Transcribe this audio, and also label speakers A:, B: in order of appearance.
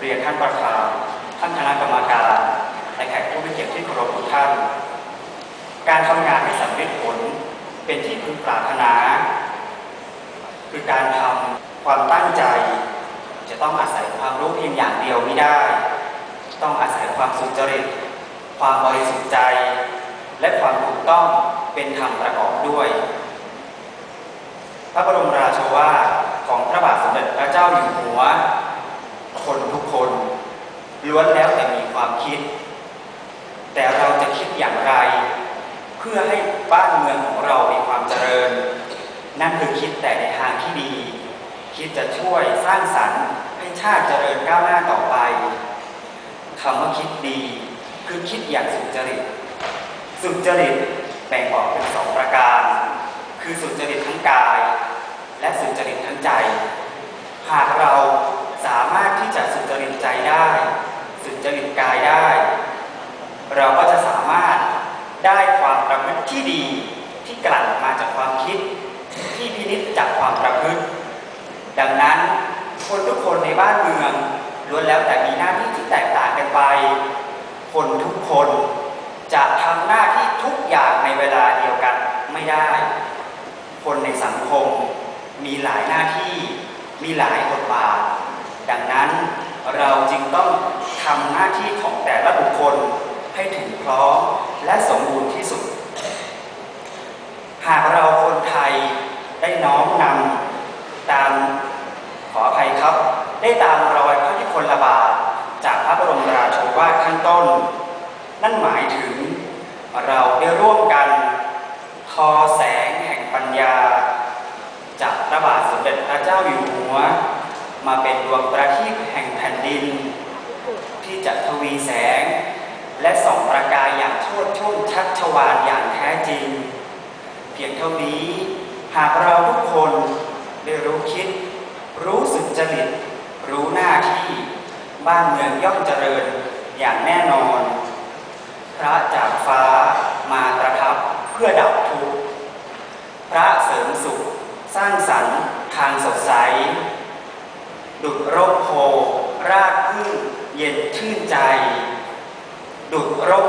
A: เรียนท่านประธาน ท่านคณะกรรมการ และแขกผู้มีเกียรติที่เคารพทุกท่าน การทำงานให้สำเร็จผลเป็นที่พึงปรารถนา คือการทำความตั้งใจ จะต้องอาศัยความรู้เพียงอย่างเดียวไม่ได้ ต้องอาศัยความสุจริต ความบริสุทธิ์ใจ และความถูกต้องเป็นธรรมประกอบด้วย พระบรมราโชวาทของพระบาทสมเด็จพระเจ้าอยู่หัว ล้วนแล้วแต่มีความคิด แต่เราจะคิดอย่างไร เพื่อให้บ้านเมืองของเรามีความเจริญ นั่นคือคิดแต่ในทางที่ดี คิดจะช่วยสร้างสรรค์ให้ชาติเจริญก้าวหน้าต่อไปคำว่าคิดดี คือคิดอย่างสุจริต สุจริตแบ่งออกเป็นสองประการ คือสุจริตทั้งกาย และสุจริตทั้งใจ หากเราสามารถที่จะสุจริตใจได้ สุจริตกายได้ เราก็จะสามารถได้ความประพฤติที่ดีที่กลั่นมาจากความคิด ที่พินิจจากความประพฤติ ดังนั้นคนทุกคนในบ้านเมืองล้วนแล้วแต่มีหน้าที่ที่แตกต่างกันไป คนทุกคนจะทำหน้าที่ทุกอย่างในเวลาเดียวกันไม่ได้ คนในสังคมมีหลายหน้าที่มีหลายบทบาท ดังนั้นเราจึงต้อง ทำหน้าที่ของแต่ละบุคคลให้ถึงพร้อมและสมบูรณ์ที่สุด หากเราคนไทยได้น้อมนำตามขออภัยครับ ได้ตามรอยพระยุคนลบาทจากพระบรมราโชวาทขั้นต้น นั่นหมายถึงเราได้ร่วมกันทอแสงแห่งปัญญา จากพระบาทสมเด็จพระเจ้าอยู่หัว มาเป็นดวงประทีปแห่งแผ่นดิน มีแสง และส่องประกายอย่างโชดช่วงชัดชวานอย่างแท้จริง เพียงเท่านี้หากเราทุกคนได้รู้คิด รู้สึกจริต รู้หน้าที่ บ้านเมืองย่อมเจริญอย่างแน่นอน พระจากฟ้ามาประทับเพื่อดับทุกข์พระเสริมสุข สร้างสรรค์ทางสดใส ดุดร่มโพรากพึ่งเย็นชื่นใจ ดุดร่ม